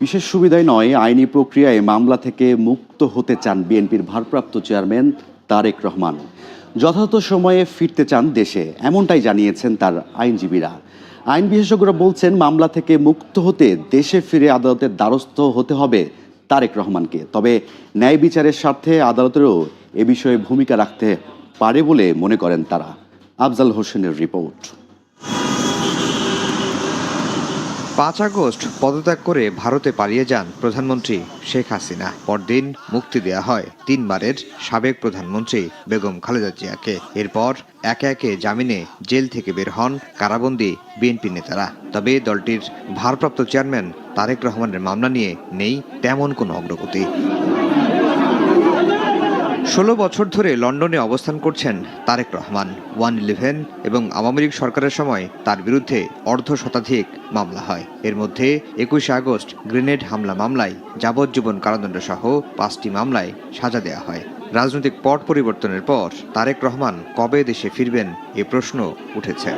বিশেষ সুবিধায় নয়, আইনি প্রক্রিয়ায় মামলা থেকে মুক্ত হতে চান বিএনপির ভারপ্রাপ্ত চেয়ারম্যান তারেক রহমান। যথাযথ সময়ে ফিরতে চান দেশে, এমনটাই জানিয়েছেন তার আইনজীবীরা। আইন বিশেষজ্ঞরা বলছেন, মামলা থেকে মুক্ত হতে দেশে ফিরে আদালতের দ্বারস্থ হতে হবে তারেক রহমানকে। তবে ন্যায় বিচারের স্বার্থে আদালতেরও এ বিষয়ে ভূমিকা রাখতে পারে বলে মনে করেন তারা। আফজাল হোসেনের রিপোর্ট। পাঁচ আগস্ট পদত্যাগ করে ভারতে পালিয়ে যান প্রধানমন্ত্রী শেখ হাসিনা। পরদিন মুক্তি দেয়া হয় তিনবারের সাবেক প্রধানমন্ত্রী বেগম খালেদা জিয়াকে। এরপর একে একে জামিনে জেল থেকে বের হন কারাবন্দী বিএনপি নেতারা। তবে দলটির ভারপ্রাপ্ত চেয়ারম্যান তারেক রহমানের মামলা নিয়ে নেই তেমন কোনো অগ্রগতি। ষোলো বছর ধরে লন্ডনে অবস্থান করছেন তারেক রহমান, ওয়ান ইলেভেন এবং আওয়ামী লীগ সরকারের সময় তার বিরুদ্ধে অর্ধ শতাধিক মামলা হয়। এর মধ্যে একুশে আগস্ট গ্রেনেড হামলা মামলায় যাবজ্জীবন কারাদণ্ড সহ পাঁচটি মামলায় সাজা দেওয়া হয়। রাজনৈতিক পট পরিবর্তনের পর তারেক রহমান কবে দেশে ফিরবেন এ প্রশ্ন উঠেছে।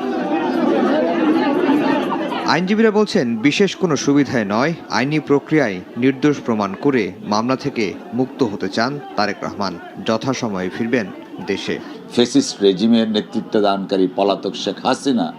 আইনজীবীরা বলছেন, বিশেষ কোনো সুবিধায় নয়। আইনি প্রক্রিয়ায় নির্দোষ প্রমাণ করে মামলা থেকে মুক্ত হতে চান তারেক রহমান। যথাসময়ে ফিরবেন দেশে। ফেসিস্ট রেজিমের নেতৃত্ব দানকারী পলাতক শেখ হাসিনা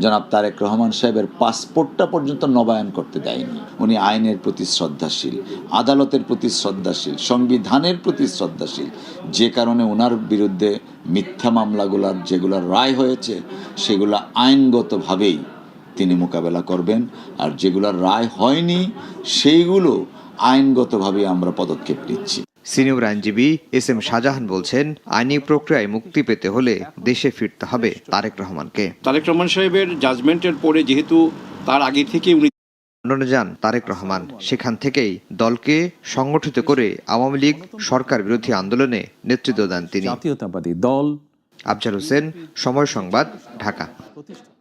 জনাব তারেক রহমান সাহেবের পাসপোর্টটা পর্যন্ত নবায়ন করতে দেয়নি। উনি আইনের প্রতি শ্রদ্ধাশীল, আদালতের প্রতি শ্রদ্ধাশীল, সংবিধানের প্রতি শ্রদ্ধাশীল। যে কারণে ওনার বিরুদ্ধে মিথ্যা মামলাগুলার যেগুলো রায় হয়েছে, সেগুলো আইনগতভাবেই তিনি মোকাবেলা করবেন। আর যেগুলোর রায় হয়নি সেইগুলো আইনগতভাবে আমরা পদক্ষেপ নিচ্ছি। সিনিয়র আইনজীবী এস এম শাহজাহান বলছেন আইনি প্রক্রিয়ায় মুক্তি পেতে হলে দেশে ফিরতে হবে তারেক রহমানকে। তারেক রহমান সাহেবের জাজমেন্টের পরে যেহেতু তার আগে থেকে উনি লন্ডনে যান তারেক রহমান সেখান থেকেই দলকে সংগঠিত করে আওয়ামী লীগ সরকার বিরোধী আন্দোলনে নেতৃত্ব দেন তিনি। জাতীয়তাবাদী দল। আফজাল হোসেন সময় সংবাদ ঢাকা।